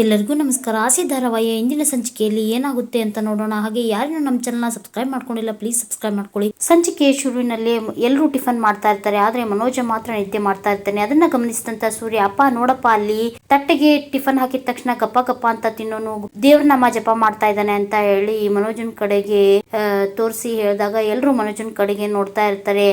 ಎಲ್ಲರಿಗೂ ನಮಸ್ಕಾರ. ಆಸೆ ಧಾರಾವಾಹಿಯ ಇಂದಿನ ಸಂಚಿಕೆಯಲ್ಲಿ ಏನಾಗುತ್ತೆ ಅಂತ ನೋಡೋಣ. ಹಾಗೆ ಯಾರನ್ನು ನಮ್ಮ ಚಾನಲ್ನ ಸಬ್ಸ್ಕ್ರೈಬ್ ಮಾಡ್ಕೊಂಡಿಲ್ಲ ಪ್ಲೀಸ್ ಸಬ್ಸ್ಕ್ರೈಬ್ ಮಾಡ್ಕೊಳ್ಳಿ. ಸಂಚಿಕೆಯ ಶುರುವಿನಲ್ಲಿ ಎಲ್ಲರೂ ಟಿಫನ್ ಮಾಡ್ತಾ ಇರ್ತಾರೆ. ಆದ್ರೆ ಮನೋಜ ಮಾತ್ರ ನಿದ್ದೆ ಮಾಡ್ತಾ ಇರ್ತಾನೆ. ಅದನ್ನ ಗಮನಿಸಿದಂತ ಸೂರ್ಯ, ಅಪ್ಪ, ನೋಡಪ್ಪ, ಅಲ್ಲಿ ತಟ್ಟೆಗೆ ಟಿಫನ್ ಹಾಕಿದ ತಕ್ಷಣ ಗಪ್ಪ ಗಪ್ಪ ಅಂತ ತಿನ್ನೋನು ದೇವ್ರ ನಾಮ ಜಪ ಮಾಡ್ತಾ ಇದ್ದಾನೆ ಅಂತ ಹೇಳಿ ಮನೋಜನ್ ಕಡೆಗೆ ತೋರಿಸಿ ಹೇಳಿದಾಗ ಎಲ್ಲರೂ ಮನೋಜನ್ ಕಡೆಗೆ ನೋಡ್ತಾ ಇರ್ತಾರೆ.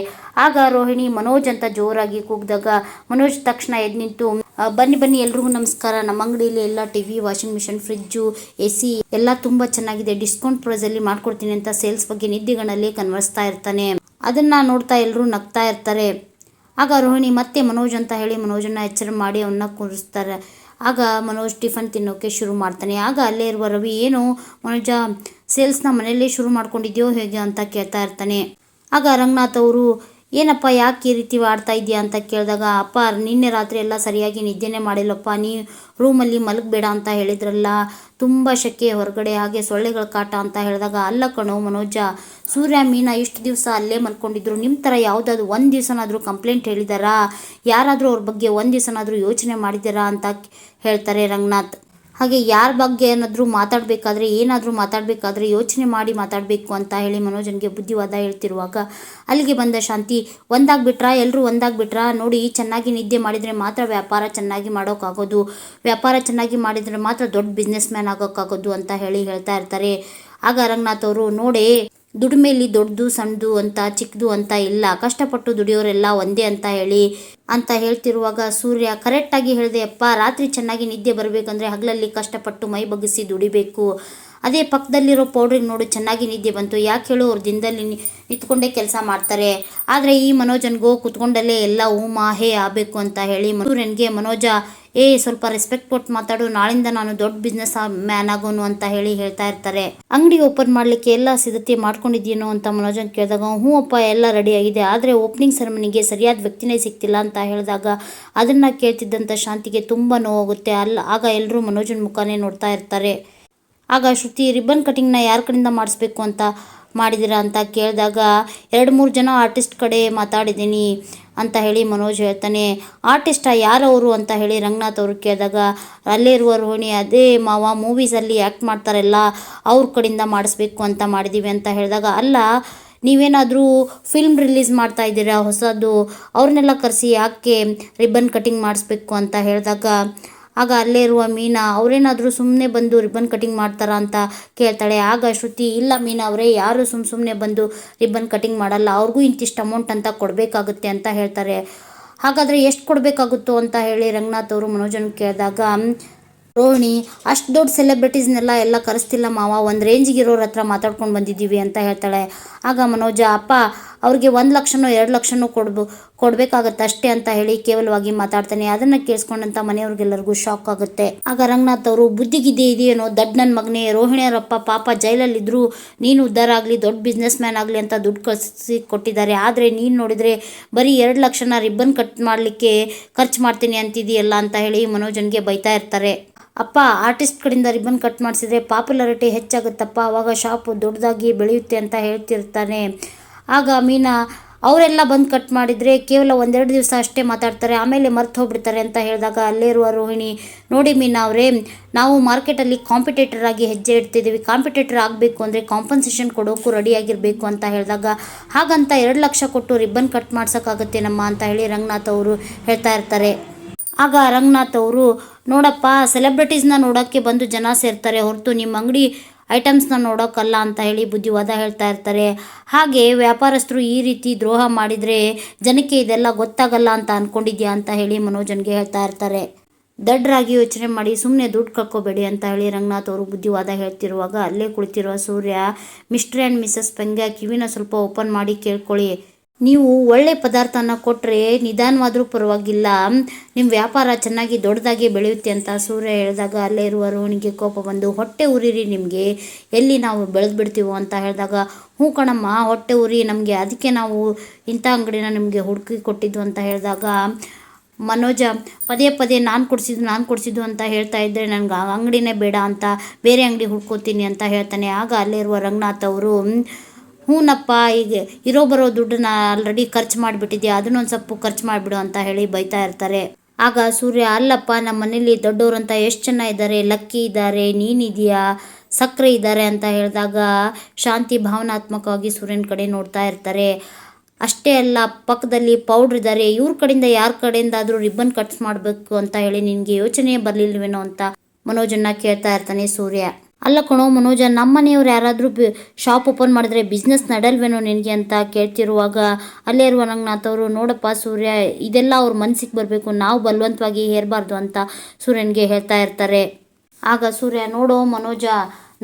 ಆಗ ರೋಹಿಣಿ ಮನೋಜ್ ಅಂತ ಜೋರಾಗಿ ಕೂಗಿದಾಗ ಮನೋಜ್ ತಕ್ಷಣ ಎದ್ದು ನಿಂತು ಬನ್ನಿ ಬನ್ನಿ, ಎಲ್ರಿಗೂ ನಮಸ್ಕಾರ. ನಮ್ಮ ಅಂಗಡಿಯಲ್ಲಿ ಎಲ್ಲ TV, washing machine, fridge A C ಎಲ್ಲ ತುಂಬಾ ಚೆನ್ನಾಗಿದೆ. ಡಿಸ್ಕೌಂಟ್ ಪ್ರೈಸ್ ಅಲ್ಲಿ ಮಾಡ್ಕೊಡ್ತೀನಿ ಅಂತ ಸೇಲ್ಸ್ ಬಗ್ಗೆ ನಿದ್ದೆಗಳಲ್ಲಿ ಕನ್ವರ್ಸ್ತಾ ಇರ್ತಾನೆ. ಅದನ್ನ ನೋಡ್ತಾ ಎಲ್ಲರೂ ನಗ್ತಾ ಇರ್ತಾರೆ. ಆಗ ರೋಹಿಣಿ ಮತ್ತೆ ಮನೋಜ್ ಅಂತ ಹೇಳಿ ಮನೋಜನ್ನ ಎಚ್ಚರ ಮಾಡಿ ಅವನ್ನ ಕೂರಿಸ್ತಾರೆ. ಆಗ ಮನೋಜ್ ಟಿಫನ್ ತಿನ್ನೋಕೆ ಶುರು ಮಾಡ್ತಾನೆ. ಆಗ ಅಲ್ಲೇ ಇರುವ ರವಿ, ಏನು ಮನೋಜ, ಸೇಲ್ಸ್ನ ಮನೆಯಲ್ಲೇ ಶುರು ಮಾಡ್ಕೊಂಡಿದ್ಯೋ ಹೇಗೆ? ಅಂತ ಕೇಳ್ತಾ ಇರ್ತಾನೆ. ಆಗ ರಂಗನಾಥ್ ಅವರು ಏನಪ್ಪ, ಯಾಕೆ ಈ ರೀತಿ ಆಡ್ತಾ ಇದೆಯಾ ಅಂತ ಕೇಳಿದಾಗ, ಅಪ್ಪ, ನಿನ್ನೆ ರಾತ್ರಿ ಎಲ್ಲ ಸರಿಯಾಗಿ ನಿದ್ದೆನೇ ಮಾಡಿಲ್ಲಪ್ಪ, ನೀ ರೂಮಲ್ಲಿ ಮಲಗಬೇಡ ಅಂತ ಹೇಳಿದ್ರಲ್ಲ, ತುಂಬ ಶೆಕೆ ಹೊರಗಡೆ, ಹಾಗೆ ಸೊಳ್ಳೆಗಳ ಕಾಟ ಅಂತ ಹೇಳಿದಾಗ, ಅಲ್ಲ ಕಣೋ ಮನೋಜ, ಸೂರ್ಯ, ಮೀನಾ ಇಷ್ಟು ದಿವಸ ಅಲ್ಲೇ ಮಲ್ಕೊಂಡಿದ್ರು ನಿಮ್ಮ ಥರ ಯಾವುದಾದ್ರು ಒಂದು ದಿವಸನಾದರೂ ಕಂಪ್ಲೇಂಟ್ ಹೇಳಿದಾರಾ? ಯಾರಾದರೂ ಅವ್ರ ಬಗ್ಗೆ ಒಂದು ದಿವಸನಾದರೂ ಯೋಚನೆ ಮಾಡಿದ್ದೀರಾ? ಅಂತ ಹೇಳ್ತಾರೆ ರಂಗನಾಥ್. ಹಾಗೆ ಯಾರ ಬಗ್ಗೆ ಏನಾದರೂ ಮಾತಾಡಬೇಕಾದ್ರೆ ಏನಾದರೂ ಮಾತಾಡಬೇಕಾದ್ರೆ ಯೋಚನೆ ಮಾಡಿ ಮಾತಾಡಬೇಕು ಅಂತ ಹೇಳಿ ಮನೋಜನ್ಗೆ ಬುದ್ಧಿವಾದ ಹೇಳ್ತಿರುವಾಗ, ಅಲ್ಲಿಗೆ ಬಂದ ಶಾಂತಿ, ಒಂದಾಗ್ಬಿಟ್ರಾ? ಎಲ್ಲರೂ ಒಂದಾಗ್ಬಿಟ್ರಾ? ನೋಡಿ, ಚೆನ್ನಾಗಿ ನಿದ್ದೆ ಮಾಡಿದರೆ ಮಾತ್ರ ವ್ಯಾಪಾರ ಚೆನ್ನಾಗಿ ಮಾಡೋಕ್ಕಾಗೋದು. ವ್ಯಾಪಾರ ಚೆನ್ನಾಗಿ ಮಾಡಿದರೆ ಮಾತ್ರ ದೊಡ್ಡ ಬಿಸ್ನೆಸ್ ಮ್ಯಾನ್ ಆಗೋಕ್ಕಾಗೋದು ಅಂತ ಹೇಳಿ ಹೇಳ್ತಾ ಇರ್ತಾರೆ. ಆಗ ರಂಗನಾಥ್ ಅವರು, ನೋಡಿ ದುಡಿಮೆಯಲ್ಲಿ ದೊಡ್ಡದು ಸಣ್ಣದು ಅಂತ ಚಿಕ್ಕದು ಅಂತ ಇಲ್ಲ. ಕಷ್ಟಪಟ್ಟು ದುಡಿಯೋರೆಲ್ಲ ಒಂದೇ ಅಂತ ಹೇಳಿ ಅಂತ ಹೇಳ್ತಿರುವಾಗ ಸೂರ್ಯ, ಕರೆಕ್ಟಾಗಿ ಹೇಳಿದೆ ಅಪ್ಪ, ರಾತ್ರಿ ಚೆನ್ನಾಗಿ ನಿದ್ದೆ ಬರಬೇಕಂದ್ರೆ ಹಗಲಲ್ಲಿ ಕಷ್ಟಪಟ್ಟು ಮೈ ಬಗ್ಗಿಸಿ ದುಡಿಬೇಕು. ಅದೇ ಪಕ್ಕದಲ್ಲಿರೋ ಪೌಡ್ರಿಗೆ ನೋಡು, ಚೆನ್ನಾಗಿ ನಿದ್ದೆ ಬಂತು. ಯಾಕೆ ಹೇಳು, ಅವ್ರ ದಿನದಲ್ಲಿ ನಿಂತ್ಕೊಂಡೇ ಕೆಲಸ ಮಾಡ್ತಾರೆ. ಆದರೆ ಈ ಮನೋಜನ್ಗೋ ಕುತ್ಕೊಂಡಲ್ಲೇ ಎಲ್ಲ ಹೂಮ, ಹೇ ಆಗಬೇಕು ಅಂತ ಹೇಳಿ ಮನೂರನ್ಗೆ ಮನೋಜ, ಏ, ಸ್ವಲ್ಪ ರೆಸ್ಪೆಕ್ಟ್ ಕೊಟ್ಟು ಮಾತಾಡು. ನಾಳಿಂದ ನಾನು ದೊಡ್ಡ ಬಿಸ್ನೆಸ್ ಮ್ಯಾನ್ ಆಗೋನು ಅಂತ ಹೇಳಿ ಹೇಳ್ತಾ ಇರ್ತಾರೆ. ಅಂಗಡಿ ಓಪನ್ ಮಾಡ್ಲಿಕ್ಕೆ ಎಲ್ಲ ಸಿದ್ಧತೆ ಮಾಡ್ಕೊಂಡಿದ್ದೀನೋ ಅಂತ ಮನೋಜನ್ ಕೇಳಿದಾಗ, ಹ್ಞೂ ಅಪ್ಪ, ಎಲ್ಲ ರೆಡಿ ಆಗಿದೆ. ಆದರೆ ಓಪನಿಂಗ್ ಸೆರೆಮನಿಗೆ ಸರಿಯಾದ ವ್ಯಕ್ತಿನೇ ಸಿಗ್ತಿಲ್ಲ ಅಂತ ಹೇಳಿದಾಗ, ಅದನ್ನ ಕೇಳ್ತಿದ್ದಂಥ ಶಾಂತಿಗೆ ತುಂಬ ನೋವಾಗುತ್ತೆ. ಅಲ್ಲ, ಆಗ ಎಲ್ಲರೂ ಮನೋಜನ್ ಮುಖಾನೇ ನೋಡ್ತಾ ಇರ್ತಾರೆ. ಆಗ ಶ್ರುತಿ, ರಿಬ್ಬನ್ ಕಟಿಂಗ್ನ ಯಾರ ಕಡೆಯಿಂದ ಮಾಡಿಸ್ಬೇಕು ಅಂತ ಮಾಡಿದ್ದೀರಾ ಅಂತ ಕೇಳಿದಾಗ, ಎರಡು ಮೂರು ಜನ ಆರ್ಟಿಸ್ಟ್ ಕಡೆ ಮಾತಾಡಿದ್ದೀನಿ ಅಂತ ಹೇಳಿ ಮನೋಜ್ ಹೇಳ್ತಾನೆ, ಆರ್ಟಿಸ್ಟ ಯಾರವರು ಅಂತ ಹೇಳಿ ರಂಗನಾಥ್ ಅವರು ಕೇಳಿದಾಗ, ಅಲ್ಲೇ ಇರುವ ರೋಹಿಣಿ, ಅದೇ ಮಾವ ಮೂವೀಸಲ್ಲಿ ಆ್ಯಕ್ಟ್ ಮಾಡ್ತಾರಲ್ಲ, ಅವ್ರ ಕಡೆಯಿಂದ ಮಾಡಿಸ್ಬೇಕು ಅಂತ ಮಾಡಿದ್ದೀವಿ ಅಂತ ಹೇಳಿದಾಗ, ಅಲ್ಲ, ನೀವೇನಾದರೂ ಫಿಲ್ಮ್ ರಿಲೀಸ್ ಮಾಡ್ತಾ ಇದ್ದೀರಾ ಹೊಸದು? ಅವ್ರನ್ನೆಲ್ಲ ಕರೆಸಿ ಯಾಕೆ ರಿಬ್ಬನ್ ಕಟಿಂಗ್ ಮಾಡಿಸ್ಬೇಕು? ಅಂತ ಹೇಳಿದಾಗ ಆಗ ಅಲ್ಲೇ ಇರುವ ಮೀನಾ, ಅವರೇನಾದರೂ ಸುಮ್ಮನೆ ಬಂದು ರಿಬ್ಬನ್ ಕಟಿಂಗ್ ಮಾಡ್ತಾರಾ ಅಂತ ಕೇಳ್ತಾಳೆ. ಆಗ ಶ್ರುತಿ, ಇಲ್ಲ ಮೀನಾ ಅವರೇ, ಯಾರು ಸುಮ್ಮ ಸುಮ್ಮನೆ ಬಂದು ರಿಬ್ಬನ್ ಕಟಿಂಗ್ ಮಾಡಲ್ಲ, ಅವ್ರಿಗೂ ಇಂತಿಷ್ಟು ಅಮೌಂಟ್ ಅಂತ ಕೊಡಬೇಕಾಗುತ್ತೆ ಅಂತ ಹೇಳ್ತಾರೆ. ಹಾಗಾದರೆ ಎಷ್ಟು ಕೊಡಬೇಕಾಗುತ್ತೋ ಅಂತ ಹೇಳಿ ರಂಗನಾಥ್ ಅವರು ಮನೋಜನ್ ಕೇಳಿದಾಗ ರೋಹಿಣಿ, ಅಷ್ಟು ದೊಡ್ಡ ಸೆಲೆಬ್ರಿಟೀಸ್ನೆಲ್ಲ ಎಲ್ಲ ಕರೆಸ್ತಿಲ್ಲ ಮಾವ, ಒಂದು ರೇಂಜಿಗೆ ಇರೋರ ಹತ್ರ ಮಾತಾಡ್ಕೊಂಡು ಬಂದಿದ್ದೀವಿ ಅಂತ ಹೇಳ್ತಾಳೆ. ಆಗ ಮನೋಜ, ಅಪ್ಪ, ಅವ್ರಿಗೆ ಒಂದು ಲಕ್ಷನೋ ಎರಡು ಲಕ್ಷನೋ ಕೊಡ್ಬೋ, ಕೊಡಬೇಕಾಗತ್ತೆ ಅಷ್ಟೇ ಅಂತ ಹೇಳಿ ಕೇವಲವಾಗಿ ಮಾತಾಡ್ತಾನೆ. ಅದನ್ನು ಕೇಳಿಸ್ಕೊಂಡಂತ ಮನೆಯವ್ರಿಗೆಲ್ಲರಿಗೂ ಶಾಕ್ ಆಗುತ್ತೆ. ಆಗ ರಂಗನಾಥ್ ಅವರು ಬುದ್ಧಿಗಿದ್ದೆ ಇದೆಯೇನೋ? ದಡ್ ನನ್ನ ಮಗನೇ ರೋಹಿಣಿಯರಪ್ಪ ಪಾಪ ಜೈಲಲ್ಲಿದ್ದರೂ ನೀನು ಉದ್ಧಾರ ಆಗಲಿ, ದೊಡ್ಡ ಬಿಸ್ನೆಸ್ ಮ್ಯಾನ್ ಆಗಲಿ ಅಂತ ದುಡ್ಡು ಕಳಿಸಿ ಕೊಟ್ಟಿದ್ದಾರೆ. ಆದರೆ ನೀನು ನೋಡಿದರೆ ಬರೀ ಎರಡು ಲಕ್ಷನ ರಿಬ್ಬನ್ ಕಟ್ ಮಾಡಲಿಕ್ಕೆ ಖರ್ಚು ಮಾಡ್ತೀನಿ ಅಂತಿದೆಯಲ್ಲ? ಅಂತ ಹೇಳಿ ಮನೋಜನ್ಗೆ ಬೈತಾ ಇರ್ತಾರೆ. ಅಪ್ಪ, ಆರ್ಟಿಸ್ಟ್ ಕಡೆಯಿಂದ ರಿಬ್ಬನ್ ಕಟ್ ಮಾಡಿಸಿದ್ರೆ ಪಾಪ್ಯುಲಾರಿಟಿ ಹೆಚ್ಚಾಗುತ್ತಪ್ಪ ಆವಾಗ ಶಾಪು ದೊಡ್ಡದಾಗಿ ಬೆಳೆಯುತ್ತೆ ಅಂತ ಹೇಳ್ತಿರ್ತಾನೆ. ಆಗ ಮೀನಾ, ಅವರೆಲ್ಲ ಬಂದು ಕಟ್ ಮಾಡಿದರೆ ಕೇವಲ ಒಂದೆರಡು ದಿವಸ ಅಷ್ಟೇ ಮಾತಾಡ್ತಾರೆ, ಆಮೇಲೆ ಮರ್ತು ಹೋಗ್ಬಿಡ್ತಾರೆ ಅಂತ ಹೇಳಿದಾಗ ಅಲ್ಲೇ ಇರುವ ರೋಹಿಣಿ, ನೋಡಿ ಮೀನಾ ಅವರೇ, ನಾವು ಮಾರ್ಕೆಟಲ್ಲಿ ಕಾಂಪಿಟೇಟರ್ ಆಗಿ ಹೆಜ್ಜೆ ಇಡ್ತಿದ್ದೀವಿ, ಕಾಂಪಿಟೇಟರ್ ಆಗಬೇಕು ಅಂದರೆ ಕಾಂಪನ್ಸೇಷನ್ ಕೊಡೋಕ್ಕೂ ರೆಡಿಯಾಗಿರಬೇಕು ಅಂತ ಹೇಳಿದಾಗ, ಹಾಗಂತ ಎರಡು ಲಕ್ಷ ಕೊಟ್ಟು ರಿಬ್ಬನ್ ಕಟ್ ಮಾಡ್ಸೋಕ್ಕಾಗುತ್ತೆ ನಮ್ಮ ಅಂತ ಹೇಳಿ ರಂಗನಾಥ್ ಅವರು ಹೇಳ್ತಾ ಇರ್ತಾರೆ. ಆಗ ರಂಗನಾಥ್ ಅವರು ನೋಡಪ್ಪ ಸೆಲೆಬ್ರಿಟೀಸ್ನ ನೋಡೋಕ್ಕೆ ಬಂದು ಜನ ಸೇರ್ತಾರೆ ಹೊರತು ನಿಮ್ಮ ಅಂಗಡಿ ಐಟಮ್ಸ್ನ ನೋಡೋಕ್ಕಲ್ಲ ಅಂತ ಹೇಳಿ ಬುದ್ಧಿವಾದ ಹೇಳ್ತಾ ಇರ್ತಾರೆ. ಹಾಗೆ ವ್ಯಾಪಾರಸ್ಥರು ಈ ರೀತಿ ದ್ರೋಹ ಮಾಡಿದರೆ ಜನಕ್ಕೆ ಇದೆಲ್ಲ ಗೊತ್ತಾಗಲ್ಲ ಅಂತ ಅಂದ್ಕೊಂಡಿದ್ಯಾ ಅಂತ ಹೇಳಿ ಮನೋಜನ್ಗೆ ಹೇಳ್ತಾ ಇರ್ತಾರೆ. ದಡ್ಡರಾಗಿ ಯೋಚನೆ ಮಾಡಿ ಸುಮ್ಮನೆ ದುಡ್ಡು ಕಳ್ಕೊಬೇಡಿ ಅಂತ ಹೇಳಿ ರಂಗನಾಥ್ ಅವರು ಬುದ್ಧಿವಾದ ಹೇಳ್ತಿರುವಾಗ ಅಲ್ಲೇ ಕುಳಿತಿರುವ ಸೂರ್ಯ ಮಿಸ್ಟರ್ ಆ್ಯಂಡ್ ಮಿಸಸ್ ಪೆಂಗ್ಯಾ ಕಿವಿನ ಸ್ವಲ್ಪ ಓಪನ್ ಮಾಡಿ ಕೇಳ್ಕೊಳ್ಳಿ. ನೀವು ಒಳ್ಳೆ ಪದಾರ್ಥನ ಕೊಟ್ಟರೆ ನಿಧಾನವಾದರೂ ಪರವಾಗಿಲ್ಲ. ನಿಮ್ಮ ವ್ಯಾಪಾರ ಚೆನ್ನಾಗಿ ದೊಡ್ಡದಾಗಿ ಬೆಳೆಯುತ್ತೆ ಅಂತ ಸೂರ್ಯ ಹೇಳಿದಾಗ ಅಲ್ಲೇ ಇರುವ ರೋಣಿಗೆ ಕೋಪ ಬಂದು, ಹೊಟ್ಟೆ ಉರಿರಿ ನಿಮಗೆ. ಎಲ್ಲಿ ನಾವು ಬೆಳೆದ್ಬಿಡ್ತೀವೋ ಅಂತ ಹೇಳಿದಾಗ, ಹ್ಞೂ ಕಣಮ್ಮ, ಹೊಟ್ಟೆ ಉರಿ. ನಮಗೆ ಅದಕ್ಕೆ ನಾವು ಇಂಥ ಅಂಗಡಿನ ನಿಮಗೆ ಹುಡುಕಿ ಕೊಟ್ಟಿದ್ದು ಅಂತ ಹೇಳಿದಾಗ, ಮನೋಜ, ಪದೇ ಪದೇ ನಾನು ಕೊಡಿಸಿದ್ದು ನಾನು ಕೊಡಿಸಿದ್ದು ಅಂತ ಹೇಳ್ತಾ ಇದ್ದರೆ ನನಗೆ ಆ ಅಂಗಡಿನೇ ಬೇಡ ಅಂತ, ಬೇರೆ ಅಂಗಡಿ ಹುಡ್ಕೋತೀನಿ ಅಂತ ಹೇಳ್ತಾನೆ. ಆಗ ಅಲ್ಲೇ ಇರುವ ರಂಗನಾಥ್ ಅವರು ಹ್ಞೂನಪ್ಪ ಈಗ ಇರೋ ಬರೋ ದುಡ್ಡನ್ನ ಆಲ್ರೆಡಿ ಖರ್ಚು ಮಾಡಿಬಿಟ್ಟಿದ್ಯಾ, ಅದನ್ನೊಂದು ಸೊಪ್ಪು ಖರ್ಚು ಮಾಡಿಬಿಡು ಅಂತ ಹೇಳಿ ಬೈತಾ ಇರ್ತಾರೆ. ಆಗ ಸೂರ್ಯ, ಅಲ್ಲಪ್ಪ, ನಮ್ಮ ಮನೇಲಿ ದೊಡ್ಡವರಂತ ಎಷ್ಟು ಜನ ಇದ್ದಾರೆ? ಲಕ್ಕಿ ಇದ್ದಾರೆ ನೀನಿದೆಯಾ ಸಕ್ಕರೆ ಇದ್ದಾರೆ ಅಂತ ಹೇಳಿದಾಗ ಶಾಂತಿ ಭಾವನಾತ್ಮಕವಾಗಿ ಸೂರ್ಯನ ಕಡೆ ನೋಡ್ತಾ ಇರ್ತಾರೆ. ಅಷ್ಟೇ ಅಲ್ಲ, ಪಕ್ಕದಲ್ಲಿ ಪೌಡ್ರ್ ಇದ್ದಾರೆ. ಇವ್ರ ಕಡೆಯಿಂದ ಯಾರ ಕಡೆಯಿಂದಾದರೂ ರಿಬ್ಬನ್ ಕಟ್ಸ್ ಮಾಡಬೇಕು ಅಂತ ಹೇಳಿ ನಿನಗೆ ಯೋಚನೆ ಬರಲಿಲ್ವೇನೋ ಅಂತ ಮನೋಜನ್ನ ಕೇಳ್ತಾ ಇರ್ತಾನೆ ಸೂರ್ಯ. ಅಲ್ಲ ಕಣೋ ಮನೋಜ, ನಮ್ಮ ಮನೆಯವ್ರು ಯಾರಾದರೂ ಬಿ ಶಾಪ್ ಓಪನ್ ಮಾಡಿದ್ರೆ ಬಿಸ್ನೆಸ್ ನಡಲ್ವೇನೋ ನಿನಗೆ ಅಂತ ಕೇಳ್ತಿರುವಾಗ ಅಲ್ಲೇ ಇರುವ ಅವರು, ನೋಡಪ್ಪ ಸೂರ್ಯ, ಇದೆಲ್ಲ ಅವ್ರ ಮನಸ್ಸಿಗೆ ಬರಬೇಕು, ನಾವು ಬಲವಂತವಾಗಿ ಹೇರಬಾರ್ದು ಅಂತ ಸೂರ್ಯನಿಗೆ ಹೇಳ್ತಾ ಇರ್ತಾರೆ. ಆಗ ಸೂರ್ಯ, ನೋಡೋ ಮನೋಜ,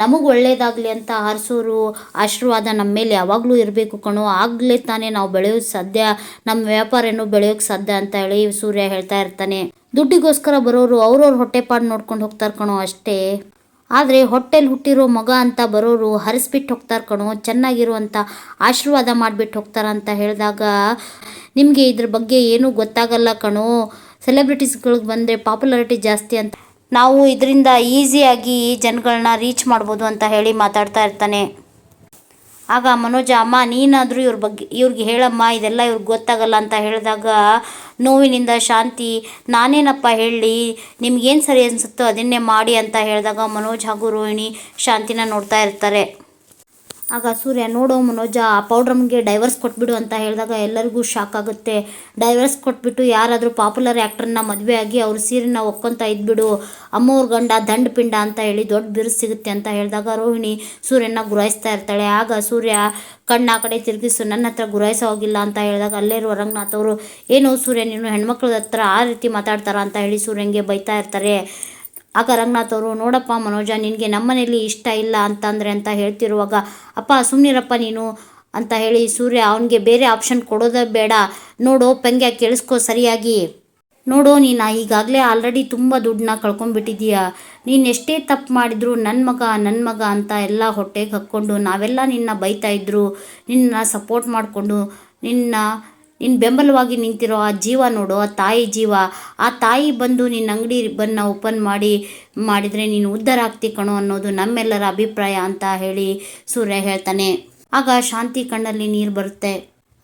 ನಮಗೆ ಒಳ್ಳೇದಾಗಲಿ ಅಂತ ಹರಿಸೋರು ಆಶೀರ್ವಾದ ನಮ್ಮ ಮೇಲೆ ಯಾವಾಗಲೂ ಇರಬೇಕು ಕಣೋ, ಆಗಲೇ ತಾನೇ ನಾವು ಬೆಳೆಯೋಕ್ಕೆ ಸಾಧ್ಯ, ನಮ್ಮ ವ್ಯಾಪಾರನೂ ಬೆಳೆಯೋಕ್ಕೆ ಸಾಧ್ಯ ಅಂತ ಹೇಳಿ ಸೂರ್ಯ ಹೇಳ್ತಾ ಇರ್ತಾನೆ. ದುಡ್ಡಿಗೋಸ್ಕರ ಬರೋರು ಅವ್ರವ್ರ ಹೊಟ್ಟೆಪಾಡು ನೋಡ್ಕೊಂಡು ಹೋಗ್ತಾರೆ ಕಣೋ ಅಷ್ಟೇ. ಆದರೆ ಹೊಟ್ಟೆಲಿ ಹುಟ್ಟಿರೋ ಮಗ ಅಂತ ಬರೋರು ಹರಿಸ್ಬಿಟ್ಟು ಹೋಗ್ತಾರೆ ಕಣೋ ಚೆನ್ನಾಗಿರುವಂಥ ಆಶೀರ್ವಾದ ಮಾಡಿಬಿಟ್ಟು ಹೋಗ್ತಾರ ಅಂತ ಹೇಳಿದಾಗ ನಿಮಗೆ ಇದ್ರ ಬಗ್ಗೆ ಏನೂ ಗೊತ್ತಾಗಲ್ಲ ಕಣೋ. ಸೆಲೆಬ್ರಿಟೀಸ್ಗಳಿಗೆ ಬಂದರೆ ಪಾಪ್ಯುಲಾರಿಟಿ ಜಾಸ್ತಿ ಅಂತ. ನಾವು ಇದರಿಂದ ಈಸಿಯಾಗಿ ಜನಗಳನ್ನ ರೀಚ್ ಮಾಡ್ಬೋದು ಅಂತ ಹೇಳಿ ಮಾತಾಡ್ತಾ ಇರ್ತಾನೆ. ಆಗ ಮನೋಜ, ಅಮ್ಮ, ನೀನಾದರೂ ಇವ್ರ ಬಗ್ಗೆ, ಇವ್ರಿಗೆ ಹೇಳಮ್ಮ, ಇದೆಲ್ಲ ಇವ್ರಿಗೆ ಗೊತ್ತಾಗಲ್ಲ ಅಂತ ಹೇಳಿದಾಗ, ನೋವಿನಿಂದ ಶಾಂತಿ, ನಾನೇನಪ್ಪ ಹೇಳಿ, ನಿಮ್ಗೇನು ಸರಿ ಅನಿಸುತ್ತೋ ಅದನ್ನೇ ಮಾಡಿ ಅಂತ ಹೇಳಿದಾಗ ಮನೋಜ್ ಹಾಗೂ ರೋಹಿಣಿ ಶಾಂತಿನ ನೋಡ್ತಾ ಇರ್ತಾರೆ. ಆಗ ಸೂರ್ಯ, ನೋಡೋ ಮನೋಜ, ಆ ಪೌಡ್ರಮ್ಗೆ ಡೈವರ್ಸ್ ಕೊಟ್ಬಿಡು ಅಂತ ಹೇಳಿದಾಗ ಎಲ್ಲರಿಗೂ ಶಾಕ್ ಆಗುತ್ತೆ. ಡೈವರ್ಸ್ ಕೊಟ್ಬಿಟ್ಟು ಯಾರಾದರೂ ಪಾಪ್ಯುಲರ್ ಆ್ಯಕ್ಟ್ರನ್ನ ಮದುವೆ ಆಗಿ ಅವ್ರ ಸೀರೆನ ಒಕ್ಕೊಂತ ಇದ್ಬಿಡು, ಅಮ್ಮವ್ರ ಗಂಡ ದಂಡ ಪಿಂಡ ಅಂತ ಹೇಳಿ ದೊಡ್ಡ ಬಿರುಸು ಸಿಗುತ್ತೆ ಅಂತ ಹೇಳಿದಾಗ ರೋಹಿಣಿ ಸೂರ್ಯನ ಗುರಾಯಿಸ್ತಾ ಇರ್ತಾಳೆ. ಆಗ ಸೂರ್ಯ, ಕಣ್ಣು ಆ ಕಡೆ ತಿರುಗಿಸು, ನನ್ನ ಹತ್ರ ಗುರಾಯಿಸೋ ಹೋಗಿಲ್ಲ ಅಂತ ಹೇಳಿದಾಗ ಅಲ್ಲೇ ಇರುವ ರಂಗನಾಥ್ ಅವರು, ಏನು ಸೂರ್ಯ, ನೀನು ಹೆಣ್ಮಕ್ಳ ಹತ್ರ ಆ ರೀತಿ ಮಾತಾಡ್ತಾರ? ಅಂತ ಹೇಳಿ ಸೂರ್ಯನಿಗೆ ಬೈತಾ ಇರ್ತಾರೆ. ಆಗ ರಂಗನಾಥ್ ಅವರು, ನೋಡಪ್ಪ ಮನೋಜ, ನಿನಗೆ ನಮ್ಮನೇಲಿ ಇಷ್ಟ ಇಲ್ಲ ಅಂತಂದರೆ ಅಂತ ಹೇಳ್ತಿರುವಾಗ, ಅಪ್ಪ ಸುಮ್ಮನಿರಪ್ಪ ನೀನು ಅಂತ ಹೇಳಿ ಸೂರ್ಯ ಅವನಿಗೆ ಬೇರೆ ಆಪ್ಷನ್ ಕೊಡೋದೇ ಬೇಡ. ನೋಡು ಪಂಗೆ ಕೇಳಿಸ್ಕೋ ಸರಿಯಾಗಿ. ನೋಡು, ನೀನು ಈಗಾಗಲೇ ಆಲ್ರೆಡಿ ತುಂಬ ದುಡ್ಡನ್ನ ಕಳ್ಕೊಂಡ್ಬಿಟ್ಟಿದೀಯ ನೀನು ಎಷ್ಟೇ ತಪ್ಪು ಮಾಡಿದ್ರು ನನ್ನ ಮಗ ನನ್ನ ಮಗ ಅಂತ ಎಲ್ಲ ಹೊಟ್ಟೆಗೆ ಹಾಕ್ಕೊಂಡು ನಾವೆಲ್ಲ ನಿನ್ನ ಬೈತಾ ಇದ್ರು. ನಿನ್ನ ಸಪೋರ್ಟ್ ಮಾಡಿಕೊಂಡು ನಿನ್ನ ನಿನ್ನ ಬೆಂಬಲವಾಗಿ ನಿಂತಿರೋ ಆ ಜೀವ ನೋಡು, ಆ ತಾಯಿ ಜೀವ. ಆ ತಾಯಿ ಬಂದು ನಿನ್ನ ಅಂಗಡಿ ಬನ್ನ ಓಪನ್ ಮಾಡಿ, ಮಾಡಿದರೆ ನೀನು ಉದ್ಧಾರ ಆಗ್ತಿ ಕಣೋ ಅನ್ನೋದು ನಮ್ಮೆಲ್ಲರ ಅಭಿಪ್ರಾಯ ಅಂತ ಹೇಳಿ ಸೂರ್ಯ ಹೇಳ್ತಾನೆ. ಆಗ ಶಾಂತಿ ಕಣ್ಣಲ್ಲಿ ನೀರು ಬರುತ್ತೆ.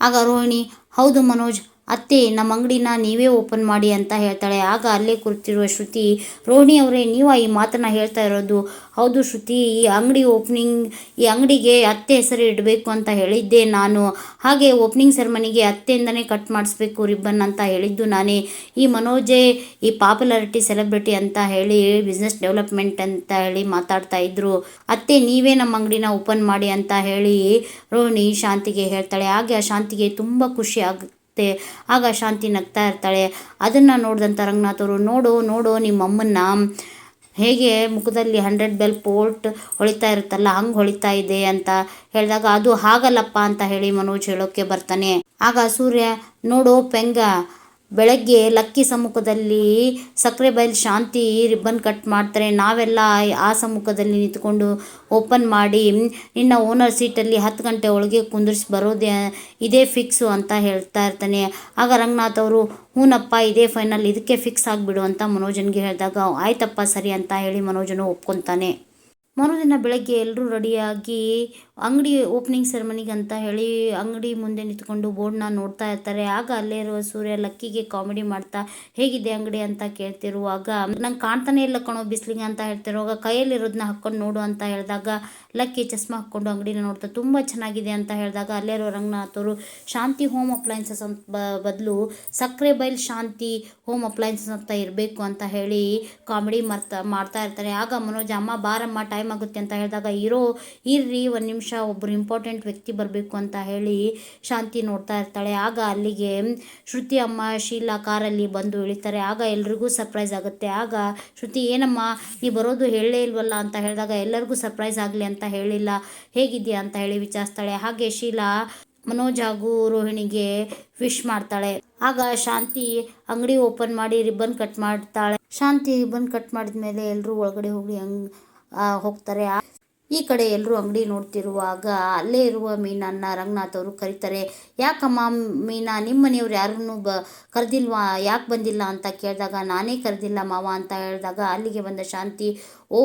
ಆಗ ರೋಹಿಣಿ, ಹೌದು ಮನೋಜ್ ಅತ್ತೆ, ನಮ್ಮ ಅಂಗಡಿನ ನೀವೇ ಓಪನ್ ಮಾಡಿ ಅಂತ ಹೇಳ್ತಾಳೆ. ಆಗ ಅಲ್ಲೇ ಕುಳಿತಿರುವ ಶ್ರುತಿ, ರೋಹಿಣಿ ಅವರೇ, ನೀವು ಈ ಮಾತನ್ನ ಹೇಳ್ತಾ ಇರೋದು ಹೌದು ಶ್ರುತಿ, ಈ ಅಂಗಡಿ ಓಪನಿಂಗ್, ಈ ಅಂಗಡಿಗೆ ಅತ್ತೆ ಹೆಸರು ಇಡಬೇಕು ಅಂತ ಹೇಳಿದ್ದೆ ನಾನು. ಹಾಗೆ ಓಪನಿಂಗ್ ಸೆರೆಮನಿಗೆ ಅತ್ತೆಯಿಂದನೇ ಕಟ್ ಮಾಡಿಸ್ಬೇಕು ರಿಬ್ಬನ್ ಅಂತ ಹೇಳಿದ್ದು ನಾನೇ. ಈ ಮನೋಜೆ, ಈ ಪಾಪ್ಯುಲಾರಿಟಿ ಸೆಲೆಬ್ರಿಟಿ ಅಂತ ಹೇಳಿ ಬಿಸ್ನೆಸ್ ಡೆವಲಪ್ಮೆಂಟ್ ಅಂತ ಹೇಳಿ ಮಾತಾಡ್ತಾ ಇದ್ರು. ಅತ್ತೆ, ನೀವೇ ನಮ್ಮ ಅಂಗಡಿನ ಓಪನ್ ಮಾಡಿ ಅಂತ ಹೇಳಿ ರೋಹಿಣಿ ಶಾಂತಿಗೆ ಹೇಳ್ತಾಳೆ. ಹಾಗೆ ಆ ಶಾಂತಿಗೆ ತುಂಬ ಖುಷಿ ಆಗುತ್ತೆ ಆಗ ಶಾಂತಿ ನಗ್ತಾ ಇರ್ತಾಳೆ. ಅದನ್ನು ನೋಡಿದಂಥ ರಂಗನಾಥವರು ನೋಡು ನೋಡು ನಿಮ್ಮ ಅಮ್ಮನ್ನ ಹೇಗೆ ಮುಖದಲ್ಲಿ ಹಂಡ್ರೆಡ್ ಬೆಲ್ ಪೋರ್ಟ್ ಹೊಳಿತಾ ಇರುತ್ತಲ್ಲ, ಹಂಗೆ ಹೊಳಿತಾ ಇದೆ ಅಂತ ಹೇಳಿದಾಗ, ಅದು ಹಾಗಲ್ಲಪ್ಪ ಅಂತ ಹೇಳಿ ಮನೋಜ್ ಹೇಳೋಕ್ಕೆ ಬರ್ತಾನೆ. ಆಗ ಸೂರ್ಯ, ನೋಡು ಪೆಂಗ ಬೆಳಗ್ಗೆ ಲಕ್ಕಿ ಸಮ್ಮುಖದಲ್ಲಿ ಸಕ್ಕರೆ ಬೈಲ್ ಶಾಂತಿ ರಿಬ್ಬನ್ ಕಟ್ ಮಾಡ್ತಾರೆ. ನಾವೆಲ್ಲ ಆ ಸಮ್ಮುಖದಲ್ಲಿ ನಿಂತ್ಕೊಂಡು ಓಪನ್ ಮಾಡಿ ನಿನ್ನ ಓನರ್ ಸೀಟಲ್ಲಿ ಹತ್ತು ಗಂಟೆ ಒಳಗೆ ಕುಂದಿರ್ಸಿ ಬರೋದೇ ಇದೇ ಫಿಕ್ಸು ಅಂತ ಹೇಳ್ತಾ ಇರ್ತಾನೆ. ಆಗ ರಂಗನಾಥ್ ಅವರು, ಹೂನಪ್ಪ, ಇದೇ ಫೈನಲ್, ಇದಕ್ಕೆ ಫಿಕ್ಸ್ ಆಗಿಬಿಡು ಅಂತ ಮನೋಜನ್ಗೆ ಹೇಳಿದಾಗ, ಆಯ್ತಪ್ಪ, ಸರಿ ಅಂತ ಹೇಳಿ ಮನೋಜನು ಒಪ್ಕೊತಾನೆ. ಮರುದಿನ ಬೆಳಗ್ಗೆ ಎಲ್ಲರೂ ರೆಡಿಯಾಗಿ ಅಂಗಡಿ ಓಪನಿಂಗ್ ಸೆರೆಮನಿಗೆ ಅಂತ ಹೇಳಿ ಅಂಗಡಿ ಮುಂದೆ ನಿಂತ್ಕೊಂಡು ಬೋರ್ಡ್ನ ನೋಡ್ತಾ ಇರ್ತಾರೆ. ಆಗ ಅಲ್ಲೇ ಇರುವ ಸೂರ್ಯ ಲಕ್ಕಿಗೆ ಕಾಮಿಡಿ ಮಾಡ್ತಾ, ಹೇಗಿದೆ ಅಂಗಡಿ ಅಂತ ಕೇಳ್ತಿರುವಾಗ, ನಂಗೆ ಕಾಣ್ತಾನೆ ಇಲ್ಲ ಕಣೋ ಬಿಸ್ಲಿಂಗ್ ಅಂತ ಹೇಳ್ತಿರುವಾಗ ಕೈಯಲ್ಲಿರೋದನ್ನ ಹಾಕ್ಕೊಂಡು ನೋಡು ಅಂತ ಹೇಳಿದಾಗ ಲಕ್ಕಿ ಚಸ್ಮಾ ಹಾಕ್ಕೊಂಡು ಅಂಗಡಿನ ನೋಡ್ತಾ, ತುಂಬ ಚೆನ್ನಾಗಿದೆ ಅಂತ ಹೇಳಿದಾಗ ಅಲ್ಲೇ ಇರೋ ರಂಗನಾಥ್ ಅವರು ಶಾಂತಿ ಹೋಮ್ ಅಪ್ಲೈನ್ಸಸ್ ಅಂತ ಬದಲು ಸಕ್ಕರೆ ಬೈಲ್ ಶಾಂತಿ ಹೋಮ್ ಅಪ್ಲೈನ್ಸಸ್ ಅಂತ ಇರಬೇಕು ಅಂತ ಹೇಳಿ ಕಾಮಿಡಿ ಮಾಡ್ತಾ ಮಾಡ್ತಾ ಇರ್ತಾರೆ. ಆಗ ಮನೋಜ್, ಅಮ್ಮ ಬಾರಮ್ಮ ಟೈಮ್ ಆಗುತ್ತೆ ಅಂತ ಹೇಳಿದಾಗ, ಇರೋ, ಇರ್ರಿ ಒಂದು ನಿಮಿಷ ಒಬ್ಬರು ಇಂಪಾರ್ಟೆಂಟ್ ವ್ಯಕ್ತಿ ಬರಬೇಕು ಅಂತ ಹೇಳಿ ಶಾಂತಿ ನೋಡ್ತಾ ಇರ್ತಾಳೆ. ಆಗ ಅಲ್ಲಿಗೆ ಶ್ರುತಿ ಅಮ್ಮ ಶೀಲಾ ಕಾರಲ್ಲಿ ಬಂದು ಇಳಿತಾರೆ. ಆಗ ಎಲ್ರಿಗೂ ಸರ್ಪ್ರೈಸ್ ಆಗುತ್ತೆ. ಆಗ ಶ್ರುತಿ, ಏನಮ್ಮ, ನೀ ಬರೋದು ಹೇಳಲೇ ಇಲ್ವಲ್ಲ? ಅಂತ ಹೇಳಿದಾಗ, ಎಲ್ಲರಿಗೂ ಸರ್ಪ್ರೈಸ್ ಆಗಲಿ ಅಂತ ಹೇಳಿಲ್ಲ. ಹೇಗಿದೆಯಾ? ಅಂತ ಹೇಳಿ ವಿಚಾರಿಸ್ತಾಳೆ. ಹಾಗೆ ಶೀಲಾ ಮನೋಜ್ ಹಾಗೂ ರೋಹಿಣಿಗೆ ವಿಶ್ ಮಾಡ್ತಾಳೆ. ಆಗ ಶಾಂತಿ ಅಂಗಡಿ ಓಪನ್ ಮಾಡಿ ರಿಬ್ಬನ್ ಕಟ್ ಮಾಡ್ತಾಳೆ. ಶಾಂತಿ ರಿಬ್ಬನ್ ಕಟ್ ಮಾಡಿದ ಮೇಲೆ ಎಲ್ಲರೂ ಒಳಗಡೆ ಹೋಗಿ ಹಂಗ್ ಹೋಗ್ತಾರೆ. ಈ ಕಡೆ ಎಲ್ಲರೂ ಅಂಗಡಿ ನೋಡ್ತಿರುವಾಗ ಅಲ್ಲೇ ಇರುವ ಮೀನನ್ನು ರಂಗನಾಥ್ ಅವರು ಕರೀತಾರೆ. ಯಾಕಮ್ಮ ಮೀನಾ ನಿಮ್ಮ ಮನೆಯವ್ರು ಯಾರನ್ನು ಬ, ಕರೆದಿಲ್ವಾ? ಯಾಕೆ ಬಂದಿಲ್ಲ ಅಂತ ಕೇಳಿದಾಗ, ನಾನೇ ಕರೆದಿಲ್ಲ ಮಾವ ಅಂತ ಹೇಳಿದಾಗ ಅಲ್ಲಿಗೆ ಬಂದ ಶಾಂತಿ, ಓ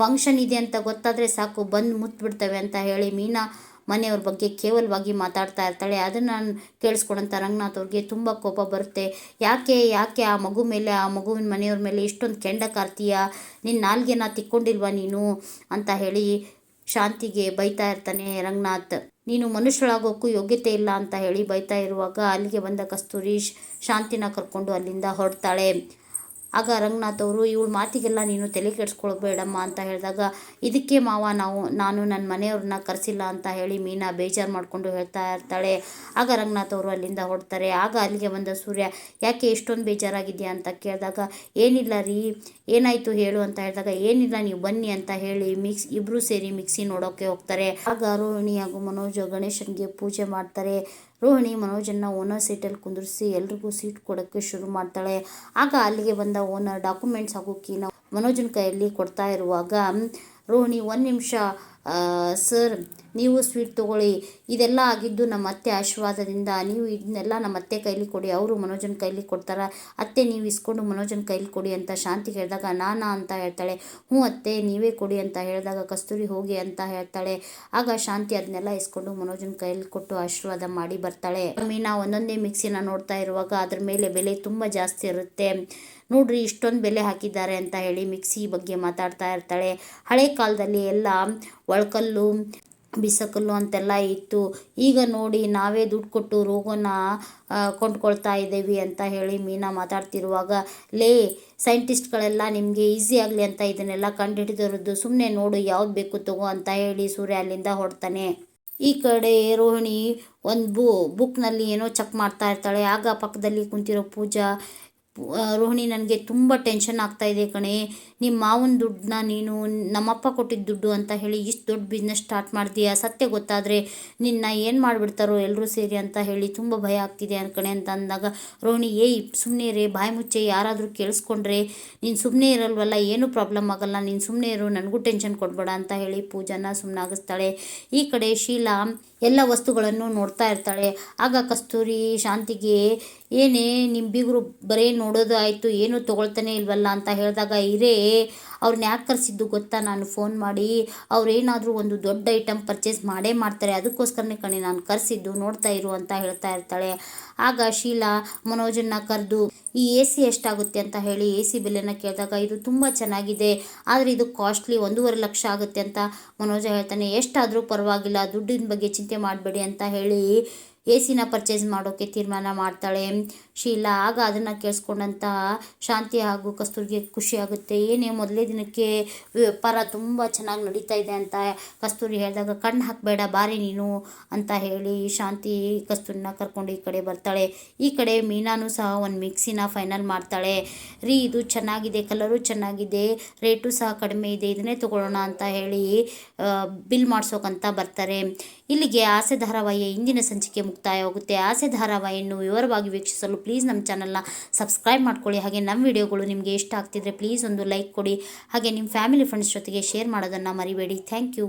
ಫಂಕ್ಷನ್ ಇದೆ ಅಂತ ಗೊತ್ತಾದರೆ ಸಾಕು, ಬಂದು ಮುತ್ಬಿಡ್ತವೆ ಅಂತ ಹೇಳಿ ಮೀನಾ ಮನೆಯವ್ರ ಬಗ್ಗೆ ಕೇವಲವಾಗಿ ಮಾತಾಡ್ತಾ ಇರ್ತಾಳೆ. ಅದನ್ನು ಕೇಳಿಸ್ಕೊಡೋಂಥ ರಂಗನಾಥ್ ಅವ್ರಿಗೆ ತುಂಬ ಕೋಪ ಬರುತ್ತೆ. ಯಾಕೆ ಯಾಕೆ ಆ ಮಗು ಮೇಲೆ, ಆ ಮಗುವಿನ ಮನೆಯವ್ರ ಮೇಲೆ ಇಷ್ಟೊಂದು ಕೆಂಡ ಕಾರ್ತೀಯ? ನಿನ್ನ ನಾಲ್ಗೆನ ತಿಕ್ಕೊಂಡಿಲ್ವಾ ನೀನು? ಅಂತ ಹೇಳಿ ಶಾಂತಿಗೆ ಬೈತಾ ಇರ್ತಾನೆ ರಂಗನಾಥ್. ನೀನು ಮನುಷ್ಯಳಾಗೋಕ್ಕೂ ಯೋಗ್ಯತೆ ಇಲ್ಲ ಅಂತ ಹೇಳಿ ಬೈತಾ ಇರುವಾಗ ಅಲ್ಲಿಗೆ ಬಂದ ಕಸ್ತೂರಿ ಶಾಂತಿನ ಕರ್ಕೊಂಡು ಅಲ್ಲಿಂದ ಹೊರಡ್ತಾಳೆ. ಆಗ ರಂಗನಾಥ್ ಅವರು ಇವಳ ಮಾತಿಗೆಲ್ಲ ನೀನು ತಲೆ ಕೆಡಿಸ್ಕೊಳ್ಬೇಡಮ್ಮ ಅಂತ ಹೇಳಿದಾಗ, ಇದಕ್ಕೆ ಮಾವ ನಾವು, ನಾನು ನನ್ನ ಮನೆಯವ್ರನ್ನ ಕರೆಸಿಲ್ಲ ಅಂತ ಹೇಳಿ ಮೀನಾ ಬೇಜಾರು ಮಾಡಿಕೊಂಡು ಹೇಳ್ತಾ ಇರ್ತಾಳೆ. ಆಗ ರಂಗನಾಥ್ ಅವರು ಅಲ್ಲಿಂದ ಹೊಡ್ತಾರೆ ಆಗ ಅಲ್ಲಿಗೆ ಬಂದ ಸೂರ್ಯ, ಯಾಕೆ ಎಷ್ಟೊಂದು ಬೇಜಾರಾಗಿದೆಯಾ ಅಂತ ಕೇಳಿದಾಗ, ಏನಿಲ್ಲ ರೀ, ಏನಾಯಿತು ಹೇಳು ಅಂತ ಹೇಳಿದಾಗ, ಏನಿಲ್ಲ, ನೀವು ಬನ್ನಿ ಅಂತ ಹೇಳಿ ಮಿಕ್ಸ್ ಇಬ್ಬರು ಸೇರಿ ಮಿಕ್ಸಿ ನೋಡೋಕ್ಕೆ ಹೋಗ್ತಾರೆ. ಆಗ ಹಾಗೂ ಮನೋಜ್ ಗಣೇಶನಿಗೆ ಪೂಜೆ ಮಾಡ್ತಾರೆ. ರೋಹಿಣಿ ಮನೋಜನ್ನು ಓನರ್ ಸೀಟಲ್ಲಿ ಕುಂದಿರಿಸಿ ಎಲ್ರಿಗೂ ಸೀಟ್ ಕೊಡೋಕ್ಕೆ ಶುರು ಮಾಡ್ತಾಳೆ. ಆಗ ಅಲ್ಲಿಗೆ ಬಂದ ಓನರ್ ಡಾಕ್ಯುಮೆಂಟ್ಸ್ ಹಾಗೂ ಕೀನ ಮನೋಜನ ಕೈಯಲ್ಲಿ ಕೊಡ್ತಾ ಇರುವಾಗ ರೋಹಿಣಿ ಒಂದು ನಿಮಿಷ ಸರ್, ನೀವು ಸ್ವೀಟ್ ತೊಗೊಳ್ಳಿ. ಇದೆಲ್ಲ ಆಗಿದ್ದು ನಮ್ಮ ಅತ್ತೆ ಆಶೀರ್ವಾದದಿಂದ. ನೀವು ಇದನ್ನೆಲ್ಲ ನಮ್ಮ ಅತ್ತೆ ಕೈಲಿ ಕೊಡಿ, ಅವರು ಮನೋಜನ ಕೈಲಿ ಕೊಡ್ತಾರೆ. ಅತ್ತೆ, ನೀವು ಇಸ್ಕೊಂಡು ಮನೋಜನ ಕೈಲಿ ಕೊಡಿ ಅಂತ ಶಾಂತಿ ಹೇಳಿದಾಗ ನಾನಾ ಅಂತ ಹೇಳ್ತಾಳೆ. ಹ್ಞೂ ಅತ್ತೆ, ನೀವೇ ಕೊಡಿ ಅಂತ ಹೇಳಿದಾಗ ಕಸ್ತೂರಿ ಹೋಗಿ ಅಂತ ಹೇಳ್ತಾಳೆ. ಆಗ ಶಾಂತಿ ಅದನ್ನೆಲ್ಲ ಇಸ್ಕೊಂಡು ಮನೋಜನ ಕೈಲಿ ಕೊಟ್ಟು ಆಶೀರ್ವಾದ ಮಾಡಿ ಬರ್ತಾಳೆ. ಮೀನಾ ಒಂದೊಂದೇ ಮಿಕ್ಸಿನ ನೋಡ್ತಾ ಇರುವಾಗ ಅದ್ರ ಮೇಲೆ ಬೆಲೆ ತುಂಬ ಜಾಸ್ತಿ ಇರುತ್ತೆ. ನೋಡ್ರಿ ಇಷ್ಟೊಂದು ಬೆಲೆ ಹಾಕಿದ್ದಾರೆ ಅಂತ ಹೇಳಿ ಮಿಕ್ಸಿ ಬಗ್ಗೆ ಮಾತಾಡ್ತಾ ಇರ್ತಾಳೆ. ಹಳೆ ಕಾಲದಲ್ಲಿ ಎಲ್ಲ ಒಳ್ಕಲ್ಲು, ಬಿಸಕಲ್ಲು ಅಂತೆಲ್ಲ ಇತ್ತು. ಈಗ ನೋಡಿ ನಾವೇ ದುಡ್ಡು ಕೊಟ್ಟು ರೋಗನ ಕೊಂಡ್ಕೊಳ್ತಾ ಇದ್ದೀವಿ ಅಂತ ಹೇಳಿ ಮೀನಾ ಮಾತಾಡ್ತಿರುವಾಗ, ಲೇ, ಸೈಂಟಿಸ್ಟ್ಗಳೆಲ್ಲ ನಿಮಗೆ ಈಸಿ ಆಗಲಿ ಅಂತ ಇದನ್ನೆಲ್ಲ ಕಂಡುಹಿಡಿದಿರೋದು ಸುಮ್ಮನೆ ನೋಡು ಯಾವ್ದು ಬೇಕು ತಗೋ ಅಂತ ಹೇಳಿ ಸೂರ್ಯ ಅಲ್ಲಿಂದ ಹೊಡ್ತಾನೆ ಈ ಕಡೆ ರೋಹಿಣಿ ಒಂದು ಬು, ಬುಕ್ನಲ್ಲಿ ಏನೋ ಚೆಕ್ ಮಾಡ್ತಾ ಇರ್ತಾಳೆ. ಆಗ ಪಕ್ಕದಲ್ಲಿ ಕುಂತಿರೋ ಪೂಜಾ ರೋಹಿಣಿ, ನನಗೆ ತುಂಬ ಟೆನ್ಷನ್ ಆಗ್ತಾ ಇದೆ ಕಣೆ. ನಿಮ್ಮ ಮಾವನ ದುಡ್ಡನ್ನ ನೀನು, ನಮ್ಮಪ್ಪ ಕೊಟ್ಟಿದ್ದ ದುಡ್ಡು ಅಂತ ಹೇಳಿ ಇಷ್ಟು ದೊಡ್ಡ ಬಿಸ್ನೆಸ್ ಸ್ಟಾರ್ಟ್ ಮಾಡ್ತೀಯ? ಸತ್ಯ ಗೊತ್ತಾದರೆ ನಿನ್ನ ಏನು ಮಾಡಿಬಿಡ್ತಾರೋ ಎಲ್ಲರೂ ಸೇರಿ ಅಂತ ಹೇಳಿ ತುಂಬ ಭಯ ಆಗ್ತಿದೆ ಅನ್ಕಣೆ ಅಂತ ಅಂದಾಗ ರೋಹಿಣಿ ಏಯ್ ಸುಮ್ಮನೆ ರೇ ಬಾಯಿ ಮುಚ್ಚೆ, ಯಾರಾದರೂ ಕೇಳಿಸ್ಕೊಂಡ್ರೆ. ನೀನು ಸುಮ್ಮನೆ ಇರಲ್ವಲ್ಲ, ಏನೂ ಪ್ರಾಬ್ಲಮ್ ಆಗಲ್ಲ. ನೀನು ಸುಮ್ಮನೆ ಇರು, ನನಗೂ ಟೆನ್ಷನ್ ಕೊಡಬೇಡ ಅಂತ ಹೇಳಿ ಪೂಜಾನ ಸುಮ್ಮನಾಗಿಸ್ತಾಳೆ ಈ ಕಡೆ ಶೀಲಾ ಎಲ್ಲ ವಸ್ತುಗಳನ್ನು ನೋಡ್ತಾ ಇರ್ತಾಳೆ. ಆಗ ಕಸ್ತೂರಿ ಶಾಂತಿಗೆ, ಏನೇ ನಿಮ್ಮ ಬರೀ ನೋಡೋದು ಆಯಿತು ಏನೂ ತೊಗೊಳ್ತಾನೆ ಇಲ್ವಲ್ಲ ಅಂತ ಹೇಳಿದಾಗ, ಇರೇ ಅವ್ರನ್ನ ಯಾಕೆ ಕರೆಸಿದ್ದು ಗೊತ್ತಾ? ನಾನು ಫೋನ್ ಮಾಡಿ ಅವ್ರೇನಾದರೂ ಒಂದು ದೊಡ್ಡ ಐಟಮ್ ಪರ್ಚೇಸ್ ಮಾಡೇ ಮಾಡ್ತಾರೆ. ಅದಕ್ಕೋಸ್ಕರನೇ ಕಣೆ ನಾನು ಕರೆಸಿದ್ದು, ನೋಡ್ತಾ ಇರು ಅಂತ ಹೇಳ್ತಾ ಇರ್ತಾಳೆ. ಆಗ ಶೀಲಾ, ಮನೋಜನ್ನ ಕರೆದು, ಈ ಎ ಸಿ ಎಷ್ಟಾಗುತ್ತೆ ಅಂತ ಹೇಳಿ ಎ ಸಿ ಬೆಲೆನ ಕೇಳಿದಾಗ, ಇದು ತುಂಬ ಚೆನ್ನಾಗಿದೆ. ಆದರೆ ಇದು ಕಾಸ್ಟ್ಲಿ ಒಂದೂವರೆ ಲಕ್ಷ ಆಗುತ್ತೆ ಅಂತ ಮನೋಜ ಹೇಳ್ತಾನೆ. ಎಷ್ಟಾದರೂ ಪರವಾಗಿಲ್ಲ. ದುಡ್ಡಿನ ಬಗ್ಗೆ ಚಿಂತೆ ಮಾಡಬೇಡಿ ಅಂತ ಹೇಳಿ ಎ ಸಿನ ಪರ್ಚೇಸ್ ಮಾಡೋಕ್ಕೆ ತೀರ್ಮಾನ ಮಾಡ್ತಾಳೆ. ಶೀಲಾ ಆಗ ಅದನ್ನು ಕೇಳಿಸ್ಕೊಂಡಂತ ಶಾಂತಿ ಹಾಗೂ ಕಸ್ತೂರಿಗೆ ಖುಷಿಯಾಗುತ್ತೆ ಏನೇ ಮೊದಲೇ ದಿನಕ್ಕೆ ವ್ಯಾಪಾರ ತುಂಬ ಚೆನ್ನಾಗಿ ನಡೀತಾ ಇದೆ ಅಂತ ಕಸ್ತೂರಿ ಹೇಳಿದಾಗ, ಕಣ್ಣು ಹಾಕಬೇಡ ಬಾರಿ ನೀನು ಅಂತ ಹೇಳಿ ಶಾಂತಿ ಕಸ್ತೂರಿನ ಕರ್ಕೊಂಡು ಈ ಕಡೆ ಬರ್ತಾಳೆ. ಈ ಕಡೆ ಮೀನಾನು ಸಹ ಒಂದು ಮಿಕ್ಸಿನ ಫೈನಲ್ ಮಾಡ್ತಾಳೆ. ರೀ, ಇದು ಚೆನ್ನಾಗಿದೆ, ಕಲರು ಚೆನ್ನಾಗಿದೆ, ರೇಟು ಸಹ ಕಡಿಮೆ ಇದೆ, ಇದನ್ನೇ ತೊಗೊಳ್ಳೋಣ ಅಂತ ಹೇಳಿ ಬಿಲ್ ಮಾಡಿಸೋಕಂತ ಬರ್ತಾರೆ. ಇಲ್ಲಿಗೆ ಆಸೆ ಧಾರಾವಾಹಿಯ ಇಂದಿನ ಸಂಚಿಕೆ ಮುಕ್ತಾಯವಾಗುತ್ತೆ ಆಸೆ ಧಾರಾವಾಹಿಯನ್ನು ವಿವರವಾಗಿ ವೀಕ್ಷಿಸಲು ಪ್ಲೀಸ್ ನಮ್ಮ ಚಾನಲ್ನ ಸಬ್ಸ್ಕ್ರೈಬ್ ಮಾಡ್ಕೊಳ್ಳಿ. ಹಾಗೆ ನಮ್ಮ ವಿಡಿಯೋಗಳು ನಿಮಗೆ ಇಷ್ಟ ಆಗ್ತಿದ್ರೆ ಪ್ಲೀಸ್ ಒಂದು ಲೈಕ್ ಕೊಡಿ. ಹಾಗೆ ನಿಮ್ಮ ಫ್ಯಾಮಿಲಿ ಫ್ರೆಂಡ್ಸ್ ಜೊತೆಗೆ ಶೇರ್ ಮಾಡೋದನ್ನು ಮರಿಬೇಡಿ. Thank you